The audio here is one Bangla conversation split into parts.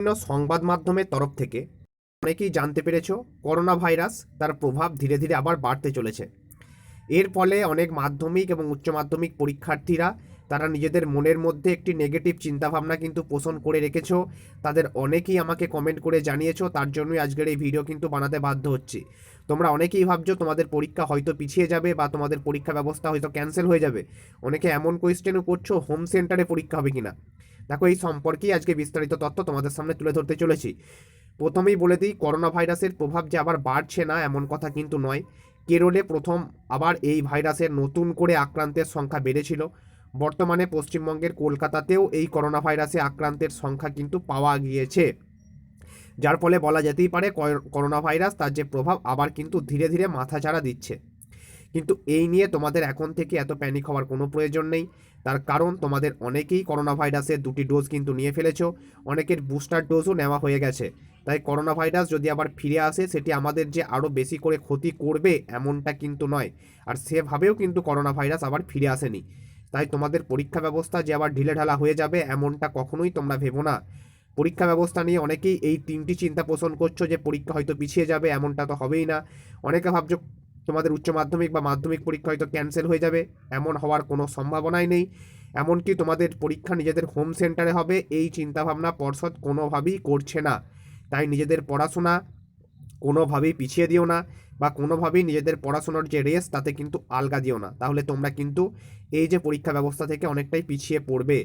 বিভিন্ন সংবাদ মাধ্যমের তরফ থেকে অনেকেই জানতে পেরেছ করোনা ভাইরাস তার প্রভাব ধীরে ধীরে আবার বাড়তে চলেছে। এর ফলে অনেক মাধ্যমিক এবং উচ্চ মাধ্যমিক পরীক্ষার্থীরা তারা নিজেদের মনের মধ্যে একটি নেগেটিভ চিন্তাভাবনা কিন্তু পোষণ করে রেখেছো। তাদের অনেকেই আমাকে কমেন্ট করে জানিয়েছো, তার জন্যই আজকের এই ভিডিও কিন্তু বানাতে বাধ্য হচ্ছি। তোমরা অনেকেই ভাবছ তোমাদের পরীক্ষা হয়তো পিছিয়ে যাবে বা তোমাদের পরীক্ষা ব্যবস্থা হয়তো ক্যান্সেল হয়ে যাবে। অনেকে এমন কোয়েশ্চেনও করছ হোম সেন্টারে পরীক্ষা হবে কিনা? দেখো, এই সম্পর্কেই আজকে বিস্তারিত তথ্য তোমাদের সামনে তুলে ধরতে চলেছি। প্রথমেই বলে দিই করোনা ভাইরাসের প্রভাব যে আবার বাড়ছে না, এমন কথা কিন্তু নয়। কেরলে প্রথম আবার এই ভাইরাসের নতুন করে আক্রান্তের সংখ্যা বেড়েছিল। বর্তমানে পশ্চিমবঙ্গের কলকাতাতেও এই করোনা ভাইরাসে আক্রান্তের সংখ্যা কিন্তু পাওয়া গিয়েছে। যার ফলে বলা যেতেই পারে করোনা ভাইরাস তার যে প্রভাব আবার কিন্তু ধীরে ধীরে মাথাচাড়া দিচ্ছে। কিন্তু এই নিয়ে তোমাদের এখন থেকে এত প্যানিক হওয়ার কোনো প্রয়োজন নেই। তার কারণ তোমাদের অনেকেই করোনা ভাইরাসের দুটি ডোজ কিন্তু নিয়ে ফেলেছো। অনেকের বুস্টার ডোজও নেওয়া হয়ে গেছে। তাই করোনা ভাইরাস যদি আবার ফিরে আসে, সেটি আমাদের যে আরও বেশি করে ক্ষতি করবে এমনটা কিন্তু নয়। আর সেভাবেও কিন্তু করোনা ভাইরাস আবার ফিরে আসেনি। তাই তোমাদের পরীক্ষা ব্যবস্থা যে আবার ঢিলেঢালা হয়ে যাবে, এমনটা কখনোই তোমরা ভেবো না। পরীক্ষা ব্যবস্থা নিয়ে অনেকেই এই তিনটি চিন্তা পোষণ করছ যে পরীক্ষা হয়তো পিছিয়ে যাবে, এমনটা তো হবেই না। অনেকে ভাবছ তোমাদের উচ্চ মাধ্যমিক বা মাধ্যমিক পরীক্ষা হয়তো ক্যান্সেল হয়ে যাবে, এমন হওয়ার কোনো সম্ভাবনাই নেই। এমনকি তোমাদের পরীক্ষা নিজেদের হোম সেন্টারে হবে, এই চিন্তাভাবনা পর্ষদ কোনোভাবেই করছে না। তাই নিজেদের পড়াশোনা কোনোভাবেই পিছিয়ে দিও না বা কোনোভাবেই নিজেদের পড়াশোনার যে রেস তাতে কিন্তু আলগা দিও না। তাহলে তোমরা কিন্তু এই যে পরীক্ষা ব্যবস্থা থেকে অনেকটাই পিছিয়ে পড়বে।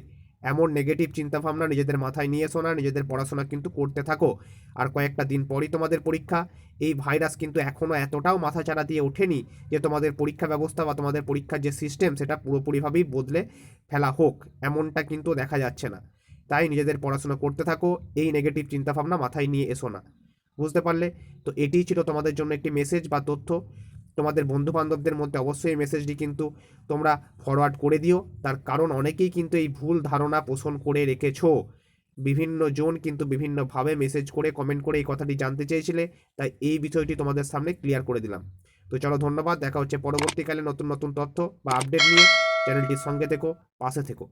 এমন নেগেটিভ চিন্তাভাবনা নিজেদের মাথায় নিয়ে এসো না, নিজেদের পড়াশোনা কিন্তু করতে থাকো। আর কয়েকটা দিন পরই তোমাদের পরীক্ষা। এই ভাইরাস কিন্তু এখনও এতটাও মাথাচাড়া দিয়ে ওঠেনি যে তোমাদের পরীক্ষা ব্যবস্থা বা তোমাদের পরীক্ষার যে সিস্টেম সেটা পুরোপুরিভাবেই বদলে ফেলা হোক, এমনটা কিন্তু দেখা যাচ্ছে না। তাই নিজেদের পড়াশোনা করতে থাকো, এই নেগেটিভ চিন্তাভাবনা মাথায় নিয়ে এসো না। বুঝতে পারলে? তো এটিই ছিল তোমাদের জন্য একটি মেসেজ বা তথ্য। তোমাদের বন্ধু বান্ধবদের মধ্যে অবশ্যই এই মেসেজটি কিন্তু তোমরা ফরওয়ার্ড করে দিও। তার কারণ অনেকেই কিন্তু এই ভুল ধারণা পোষণ করে রেখেছো। বিভিন্ন জন কিন্তু বিভিন্নভাবে মেসেজ করে কমেন্ট করে এই কথাটি জানতে চেয়েছিলে। তাই এই বিষয়টি তোমাদের সামনে ক্লিয়ার করে দিলাম। তো চলো ধন্যবাদ, দেখা হচ্ছে পরবর্তীকালে নতুন নতুন তথ্য বা আপডেট নিয়ে। চ্যানেলটির সঙ্গে থেকো, পাশে থেকো।